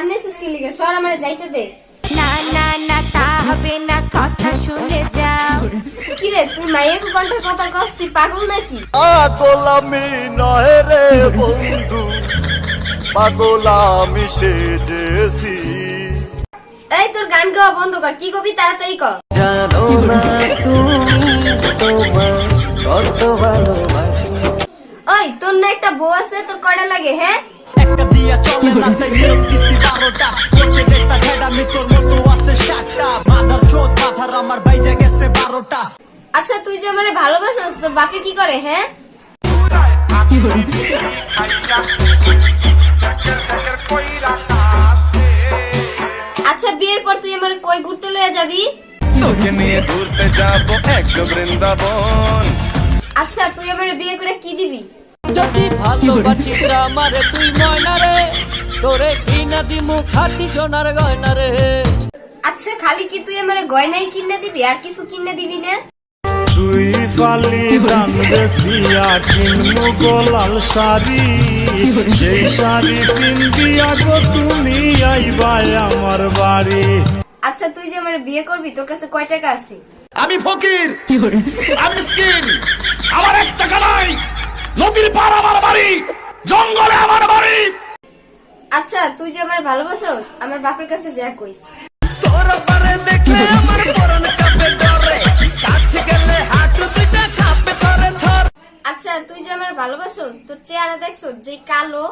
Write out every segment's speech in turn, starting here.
এসেছিস কি লিগে সর আমার যাইতে দে না না না তা হবে না কথা শুনে যাও কি রে তুই মাইয়ের কণ্ঠের কথা কস তুই পাগল নাকি পাগল আমি নয় রে বন্ধু পাগল আমি সেজেছি এই তোর গান গাওয়া বন্ধ কর কি কবি তাড়াতাড়ি কর জানো না তুমি তোমার কত ভালোবাসি ওই তোর না একটা বউ আছে তোর কয়টা লাগে হ্যাঁ একটা দিয়া চলে না তাই নিয়োগ দিছি বারোটা। করতে চেষ্টা ঠেডামি তোর মতো আছে সাতটা মাথার চোদ মাথার আমার বাইজে গেছে বারোটা। আচ্ছা তুই যে আমারে ভালোবাসিস তোর বাপে কি করে হ্যাঁ? আচ্ছা বিয়ের পর তুই আমার কই ঘুরতে লইয়া যাবি? তোকে নিয়ে ঘুরতে যাব একশো বৃন্দাবন। আচ্ছা তুই আমারে বিয়ে করে কি দিবি? যদি ভালোবাসিস আমারে তুই ময়না রে। তোরে কিনা দিমু খাটি সোনার গয়না রে। আচ্ছা খালি কি তুই আমারে গয়নাই কিনে দিবি? আর কিছু কিনে দিবি না? তুই ফালি দান বেশিয়া কিনমু গোলাল শাড়ি। সেই শাড়ি পিন্দিয়া গো তুমি আইবাই আমার বাড়ি। আচ্ছা তুই যে আমারে বিয়ে করবি তোর কাছে কয় টাকা আছে? আমি ফকির আমি মিসকিন। আমার এক টাকা নাই নদীর পার আমার বাড়ি জঙ্গলে আমার বাড়ি। আচ্ছা তুই যে আমার ভালোবাসোস আমার বাপের কাছে যা কইস। তোর পারে দেখলে আমার পরন কাঁপে ডরে কাছে গেলে হাঁটু দুইটা কাঁপে ধরে ধর। আচ্ছা তুই যে আমার ভালোবাসোস তোর চেহারা দেখছ যে কালো?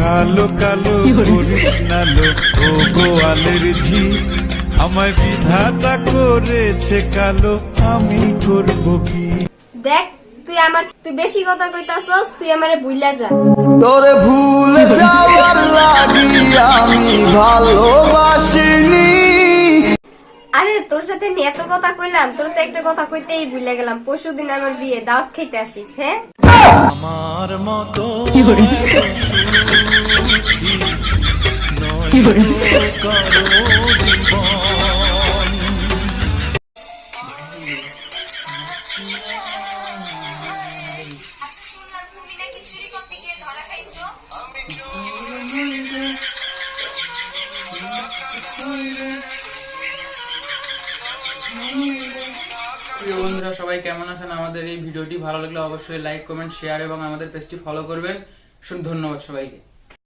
কালো কালো করিস না লো ও গোয়ালের ঝি আমায় বিধাতা করেছে কালো আমি করব কি? দেখ তুই আমার তুই বেশি কথা কইতাছস তুই আমারে ভুইলা যা। তোরে ভুল যাওয়ার লাগি আমি ভালোবাসিনি। আরে তোর সাথে আমি এত কথা কইলাম তোর তো একটা কথা কইতেই ভুলে গেলাম। পরশুদিন আমার বিয়ে দাওয়াত খাইতে আসিস হ্যাঁ? আমার মতো আচ্ছা শুনলাম তুমি নাকি চুরি করতে গিয়ে ধরা খাইছো। প্রিয় বন্ধুরা সবাই কেমন আছেন? আমাদের এই ভিডিওটি ভালো লাগলে অবশ্যই লাইক কমেন্ট শেয়ার এবং আমাদের পেজটি ফলো করবেন। ধন্যবাদ সবাইকে।